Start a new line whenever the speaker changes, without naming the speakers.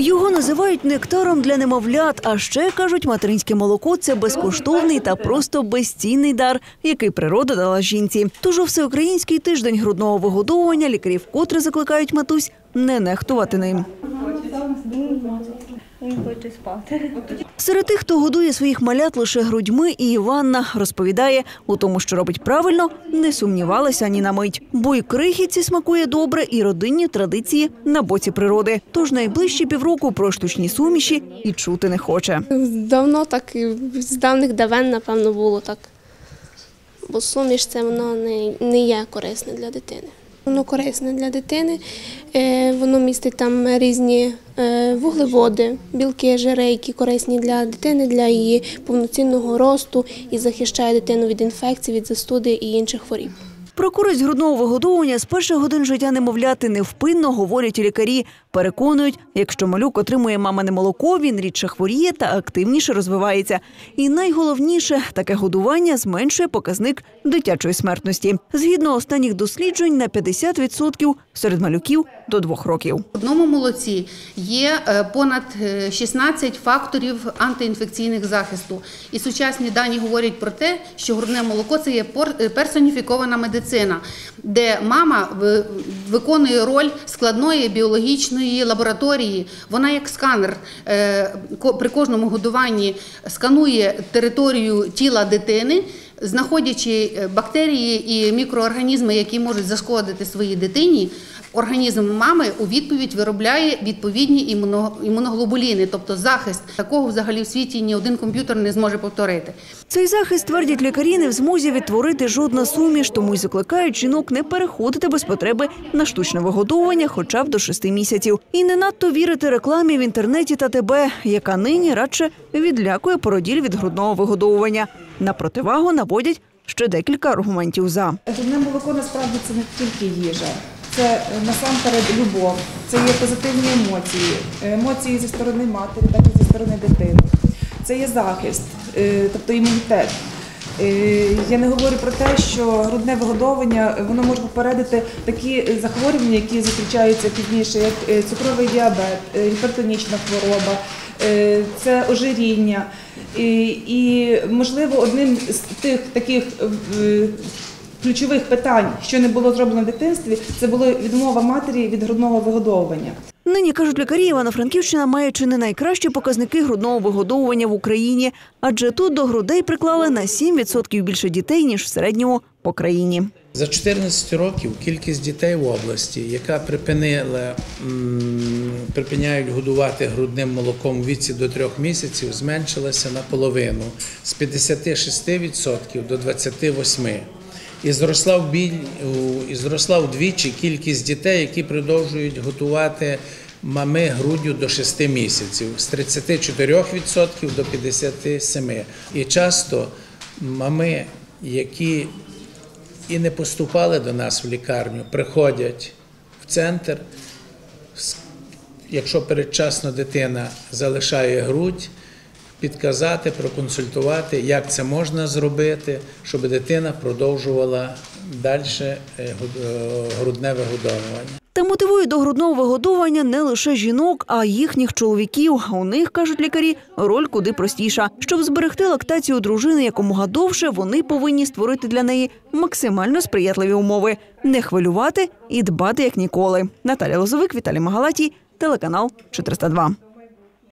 Його називають нектаром для немовлят. А ще кажуть, материнське молоко це безкоштовний та просто безцінний дар, який природа дала жінці. Тож у всеукраїнський тиждень грудного вигодовування лікарів, котре закликають матусь не нехтувати ним.
Він хоче спати.
Серед тих, хто годує своїх малят лише грудьми, і Іванна розповідає, у тому, що робить правильно, не сумнівалася ні на мить. Бо й крихітці смакує добре, і родинні традиції на боці природи. Тож найближчі півроку про штучні суміші і чути не хоче.
Давно так з давних давен, напевно, було так. Бо суміш це воно не, не є корисне для дитини. Воно корисне для дитини, е, воно містить там різні е, вуглеводи, білки, жири, які корисні для дитини, для її повноцінного росту і захищає дитину від інфекцій, від застуди і інших хворіб.
Про користь грудного вигодовування з перших годин життя немовляти невпинно говорять лікарі. Переконують, якщо малюк отримує мамине молоко, він рідше хворіє та активніше розвивається. І найголовніше, таке годування зменшує показник дитячої смертності. Згідно останніх досліджень, на 50% серед малюків до двох років.
В одному молоці є е, понад е, 16 факторів антиінфекційних захисту. І сучасні дані говорять про те, що грудне молоко це є е, персоніфікована медицина, де мама ви- виконує роль складної біологічної лабораторії. Вона як сканер е, при кожному годуванні сканує територію тіла дитини. Знаходячи е, бактерії і мікроорганізми, які можуть зашкодити своїй дитині, організм мами у відповідь виробляє відповідні імуно- імуноглобуліни, тобто захист. Такого взагалі в світі ні один комп'ютер не зможе повторити.
Цей захист, твердять лікарі, не в змозі відтворити жодна суміш, тому й закликають жінок не переходити без потреби на штучне вигодовування хоча б до шести місяців. І не надто вірити рекламі в інтернеті та ТБ, яка нині радше відлякує породіль від грудного вигодовування. На противагу наводять ще декілька аргументів за.
Грудне молоко насправді це не тільки їжа, це е, насамперед любов, це є позитивні емоції, емоції зі сторони матері, так і зі сторони дитини. Це є захист, е, тобто імунітет. Е, Я не говорю про те, що грудне вигодовування е, воно може попередити такі е, захворювання, які зустрічаються пізніше, як цукровий діабет, гіпертонічна хвороба, це ожиріння. І, можливо, одним з тих таких ключових питань, що не було зроблено в дитинстві, це була відмова матері від грудного вигодовування.
Нині кажуть лікарі, Івано-Франківщина має чи не найкращі показники грудного вигодовування в Україні, адже тут до грудей приклали на 7% більше дітей ніж в середньому по країні.
За 14 років кількість дітей в області, яка припинила припиняють годувати грудним молоком у віці до трьох місяців, зменшилася наполовину з 56% до 28%. І зросла в біль і зросла вдвічі кількість дітей, які продовжують готувати мами груддю до 6 місяців з 34% до 57%. І часто мами, які і не поступали до нас в лікарню, приходять в центр. Якщо передчасно дитина залишає грудь, підказати, проконсультувати, як це можна зробити, щоб дитина продовжувала далі грудне вигодовування.
Та мотивують до грудного вигодовування не лише жінок, а їхніх чоловіків. У них кажуть лікарі, роль куди простіша. Щоб зберегти лактацію дружини якомога довше, вони повинні створити для неї максимально сприятливі умови, не хвилювати і дбати як ніколи. Наталя Лозовик, Віталій Магалатій, телеканал 402.